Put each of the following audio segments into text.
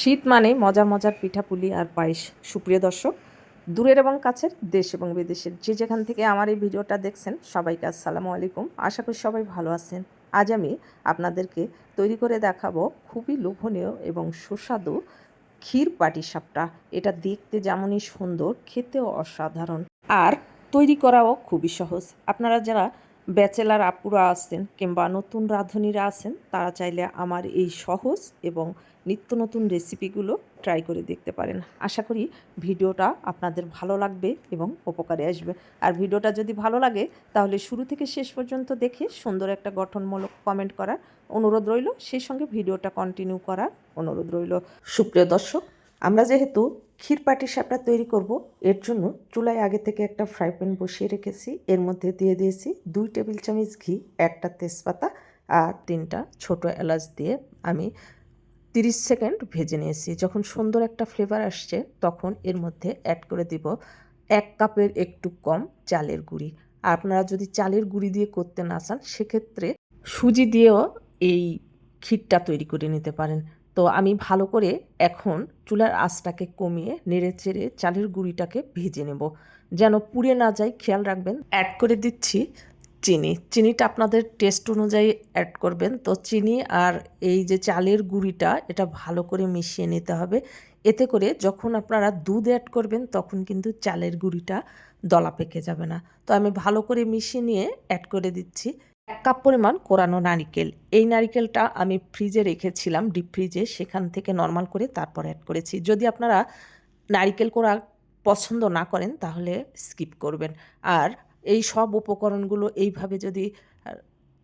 শীত মানে মজার মজার পিঠাপুলি আর পায়েস। সুপ্রিয় দর্শক, দূরের এবং কাছের, দেশ এবং বিদেশের যে যেখান থেকে আমার এই ভিডিওটা দেখছেন, সবাইকে আসসালামু আলাইকুম। আশা করি সবাই ভালো আছেন। আজ আমি আপনাদেরকে তৈরি করে দেখাবো খুবই লোভনীয় এবং সুস্বাদু ক্ষীর পাটিসাপটা এটা দেখতে যেমনই সুন্দর, খেতেও অসাধারণ আর তৈরি করাও খুবই সহজ। আপনারা যারা ব্যাচেলার আপুরা আছেন কিংবা নতুন রাঁধুনিরা আছেন, তারা চাইলে আমার এই সহজ এবং নিত্য নতুন রেসিপিগুলো ট্রাই করে দেখতে পারেন। আশা করি ভিডিওটা আপনাদের ভালো লাগবে এবং উপকারে আসবে। আর ভিডিওটা যদি ভালো লাগে, তাহলে শুরু থেকে শেষ পর্যন্ত দেখে সুন্দর একটা গঠনমূলক কমেন্ট করার অনুরোধ রইল। সেই সঙ্গে ভিডিওটা কন্টিনিউ করার অনুরোধ রইল। সুপ্রিয় দর্শক, আমরা যেহেতু ক্ষীর পাটিসাপটা তৈরি করব, এর জন্য চুলায় আগে থেকে একটা ফ্রাই প্যান বসিয়ে রেখেছি। এর মধ্যে দিয়ে দিয়েছি দুই টেবিল চামচ ঘি, একটা তেজপাতা আর তিনটা ছোট এলাচ দিয়ে আমি তিরিশ সেকেন্ড ভেজে নিয়েছি। যখন সুন্দর একটা ফ্লেভার আসছে, তখন এর মধ্যে অ্যাড করে দিব এক কাপের একটু কম চালের গুঁড়ি। আর আপনারা যদি চালের গুঁড়ি দিয়ে করতে না চান, সেক্ষেত্রে সুজি দিয়েও এই ক্ষীরটা তৈরি করে নিতে পারেন। তো আমি ভালো করে এখন চুলার আঁচটাকে কমিয়ে নেড়ে চেড়ে চালের গুঁড়িটাকে ভেজে নেব। যেন পুড়ে না যায়, খেয়াল রাখবেন। অ্যাড করে দিচ্ছি চিনি, চিনিটা আপনাদের টেস্ট অনুযায়ী অ্যাড করবেন। তো চিনি আর এই যে চালের গুঁড়িটা, এটা ভালো করে মিশিয়ে নিতে হবে। এতে করে যখন আপনারা দুধ অ্যাড করবেন, তখন কিন্তু চালের গুঁড়িটা দলা পেকে যাবে না। তো আমি ভালো করে মিশিয়ে নিয়ে অ্যাড করে দিচ্ছি। এক কাপ পরিমাণ কোরানো নারিকেল। এই নারিকেলটা আমি ফ্রিজে রেখেছিলাম ডিপ ফ্রিজে সেখান থেকে নর্মাল করে তারপর অ্যাড করেছি। যদি আপনারা নারিকেল কোড়া পছন্দ না করেন, তাহলে স্কিপ করবেন। আর এই সব উপকরণগুলো এইভাবে যদি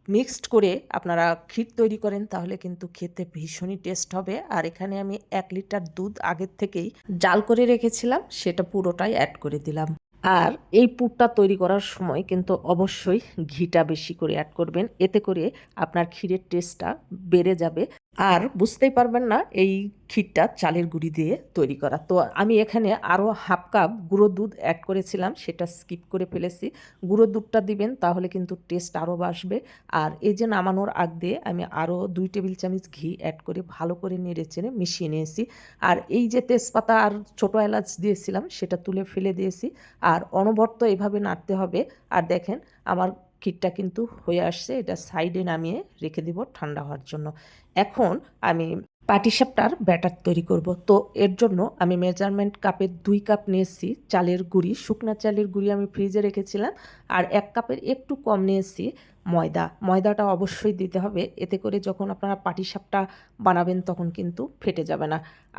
মিক্সড করে আপনারা ক্ষীর তৈরি করেন, তাহলে কিন্তু খেতে ভীষণই টেস্ট হবে। আর এখানে আমি এক লিটার দুধ আগের থেকেই জাল করে রেখেছিলাম, সেটা পুরোটাই অ্যাড করে দিলাম। আর এই পুরটা তৈরি করার সময় কিন্তু অবশ্যই ঘিটা বেশি করে অ্যাড করবেন। এতে করে আপনার ক্ষীরের টেস্টটা বেড়ে যাবে। আর বুঝতেই পারবেন না এই ক্ষীরটা চালের গুঁড়ি দিয়ে তৈরি করা। তো আমি এখানে আরও হাফ কাপ গুঁড়ো দুধ অ্যাড করেছিলাম, সেটা স্কিপ করে ফেলেছি। গুঁড়ো দুধটা দিবেন, তাহলে কিন্তু টেস্ট আরও বাসবে আর এই যে নামানোর আগ দিয়ে আমি আরও দুই টেবিল চামচ ঘি অ্যাড করে ভালো করে নেড়ে চেড়ে মিশিয়ে নিয়েছি। আর এই যে তেজপাতা আর ছোটো এলাচ দিয়েছিলাম, সেটা তুলে ফেলে দিয়েছি। আর অনবর্ত এভাবে নাড়তে হবে। আর দেখেন, আমার ক্ষীরটা কিন্তু হয়ে আসছে, এটা সাইডে নামিয়ে রেখে দিব ঠান্ডা হওয়ার জন্য। এখন আমি পাটিসাপটার ব্যাটার তৈরি করব। তো এর জন্য আমি মেজারমেন্ট কাপের দুই কাপ নিয়েছি চালের গুঁড়ি, শুকনা চালের গুঁড়ি আমি ফ্রিজে রেখেছিলাম আর এক কাপের একটু কম নিয়েছি ময়দা। ময়দাটা অবশ্যই দিতে হবে, এতে করে যখন আপনারা পাটিসাপটা বানাবেন তখন কিন্তু ফেটে যাবে না।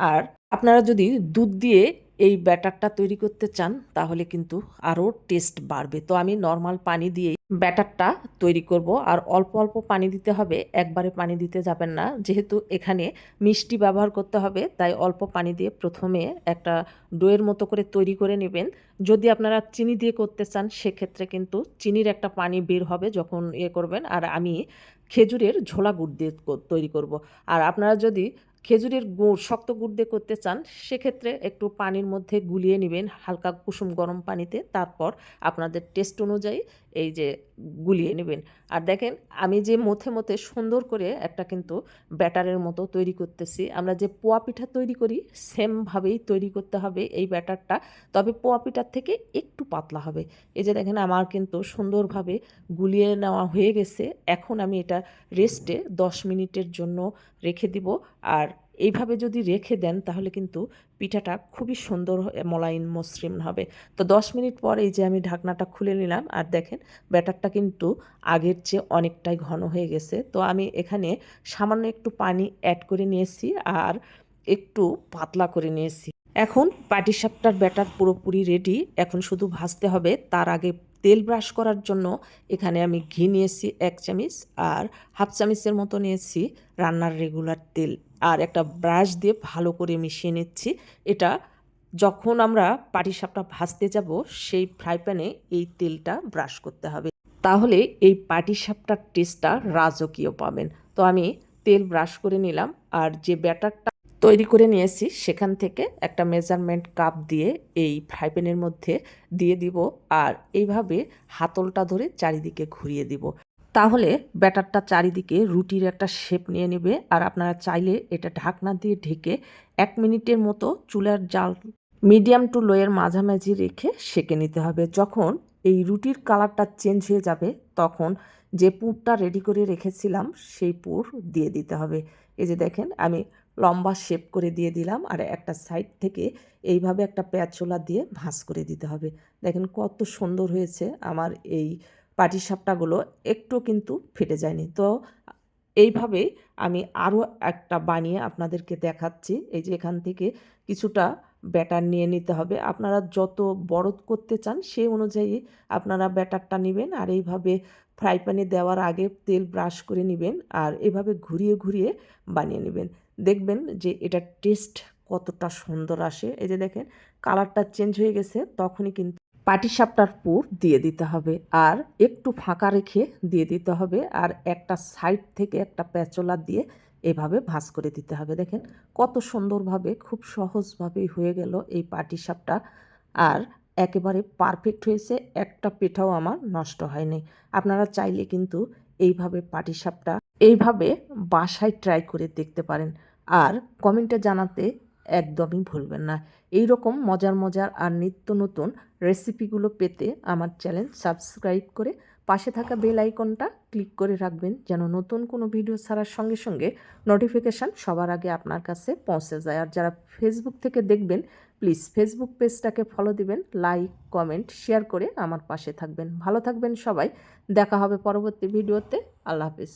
আর আপনারা যদি দুধ দিয়ে এই ব্যাটারটা তৈরি করতে চান, তাহলে কিন্তু আরও টেস্ট বাড়বে। তো আমি নর্মাল পানি দিয়েই ব্যাটারটা তৈরি করব। আর অল্প অল্প পানি দিতে হবে, একবারে পানি দিতে যাবেন না। যেহেতু এখানে মিষ্টি ব্যবহার করতে হবে, তাই অল্প পানি দিয়ে প্রথমে একটা ডোয়ের মতো করে তৈরি করে নেবেন। যদি আপনারা চিনি দিয়ে করতে চান, সেক্ষেত্রে কিন্তু চিনির একটা পানি বের হবে যখন ইয়ে করবেন। আর আমি খেজুরের ঝোলা গুড় দিয়ে তৈরি করব। আর আপনারা যদি খেজুরের গুড়, শক্ত গুড় দিয়ে করতে চান, সেক্ষেত্রে একটু পানির মধ্যে গুলিয়ে নেবেন, হালকা কুসুম গরম পানিতে, তারপর আপনাদের টেস্ট অনুযায়ী এই যে গুলিয়ে নেবেন। আর দেখেন, আমি যে মথে মথে সুন্দর করে একটা কিন্তু ব্যাটারের মতো তৈরি করতেছি, আমরা যে পোয়া পিঠা তৈরি করি সেমভাবেই তৈরি করতে হবে এই ব্যাটারটা, তবে পোয়া পিঠার থেকে একটু পাতলা হবে। এই যে দেখেন, আমার কিন্তু সুন্দরভাবে গুলিয়ে নেওয়া হয়ে গেছে, এখন আমি এটা রেস্টে দশ মিনিটের জন্য রেখে দিব, আর এইভাবে যদি রেখে দেন, তাহলে কিন্তু পিঠাটা খুবই সুন্দর মলাইন মসৃণ হবে। তো দশ মিনিট পর এই যে আমি ঢাকনাটা খুলে নিলাম, আর দেখেন ব্যাটারটা কিন্তু আগের চেয়ে অনেকটাই ঘন হয়ে গেছে। তো আমি এখানে সামান্য একটু পানি অ্যাড করে নিয়েছি, আর একটু পাতলা করে নিয়েছি। এখন পাটিসাপটার ব্যাটার পুরোপুরি রেডি এখন শুধু ভাজতে হবে, তার আগে তেল ব্রাশ করার জন্য এখানে আমি ঘি নিয়েছি এক চামিচ আর হাফ চামিচের মতো নিয়েছি রান্নার রেগুলার তেল। আর একটা ব্রাশ দিয়ে ভালো করে মিশিয়ে নিচ্ছি। এটা যখন আমরা পাটিসাপটা ভাজতে যাব, সেই ফ্রাই প্যানে এই তেলটা ব্রাশ করতে হবে। তাহলে এই পাটিসাপটার টেস্টটা রাজকীয় পাবেন। তো আমি তেল ব্রাশ করে নিলাম আর যে ব্যাটারটা তৈরি করে নিয়েছি। সেখান থেকে একটা মেজারমেন্ট কাপ দিয়ে এই ফ্রাই প্যানের মধ্যে দিয়ে দিব আর এইভাবে হাতলটা ধরে চারিদিকে ঘুরিয়ে দিব। তাহলে ব্যাটারটা চারিদিকে রুটির একটা শেপ নিয়ে নেবে আর আপনারা চাইলে এটা ঢাকনা দিয়ে ঢেকে এক মিনিটের মতো চুলার জাল মিডিয়াম টু লোয়ের মাঝামাঝি রেখে সেঁকে নিতে হবে। যখন এই রুটির কালারটা চেঞ্জ হয়ে যাবে, তখন যে পুরটা রেডি করে রেখেছিলাম, সেই পুর দিয়ে দিতে হবে। এই যে দেখেন, আমি লম্বা শেপ করে দিয়ে দিলাম আর একটা সাইড থেকে এইভাবে একটা প্যাচোলা দিয়ে ভাঁজ করে দিতে হবে। দেখেন কত সুন্দর হয়েছে আমার এই পাটিসাপটাগুলো একটু কিন্তু ফেটে যায়নি। তো এইভাবেই আমি আরও একটা বানিয়ে আপনাদেরকে দেখাচ্ছি। এই যে এখান থেকে কিছুটা ব্যাটার নিয়ে নিতে হবে। আপনারা যত বড় করতে চান সেই অনুযায়ী আপনারা ব্যাটারটা নেবেন আর এইভাবে ফ্রাই প্যানে দেওয়ার আগে তেল ব্রাশ করে নেবেন আর এভাবে ঘুরিয়ে ঘুরিয়ে বানিয়ে নেবেন। দেখবেন যে এটা টেস্ট কতটা সুন্দর আসে। এই যে দেখেন, কালারটা চেঞ্জ হয়ে গেছে, তখনই কিন্তু পাটিসাপটার পুর দিয়ে দিতে হবে আর একটু ফাঁকা রেখে দিয়ে দিতে হবে আর একটা সাইড থেকে একটা প্যাচোলা দিয়ে এভাবে ভাঁজ করে দিতে হবে। দেখেন কত সুন্দরভাবে, খুব সহজভাবেই হয়ে গেল এই পাটিসাপটা আর একেবারে পারফেক্ট হয়েছে, একটা পেটাও আমার নষ্ট হয়নি। আপনারা চাইলে কিন্তু এইভাবে পাটিসাপটা এইভাবে বাসায় ট্রাই করে দেখতে পারেন। আর কমেন্টে জানাতে একদমই ভুলবেন না। এই রকম মজার মজার আর নিত্য নতুন রেসিপিগুলো পেতে আমার চ্যানেল সাবস্ক্রাইব করে পাশে থাকা বেল আইকনটা ক্লিক করে রাখবেন যেন নতুন কোনো ভিডিও ছাড়ার সঙ্গে সঙ্গে নোটিফিকেশান সবার আগে আপনার কাছে পৌঁছে যায়। আর যারা ফেসবুক থেকে দেখবেন প্লিজ ফেসবুক পেজটাকে ফলো দিবেন লাইক কমেন্ট শেয়ার করে আমার পাশে থাকবেন। ভালো থাকবেন সবাই। দেখা হবে পরবর্তী ভিডিওতে আল্লাহ হাফিজ।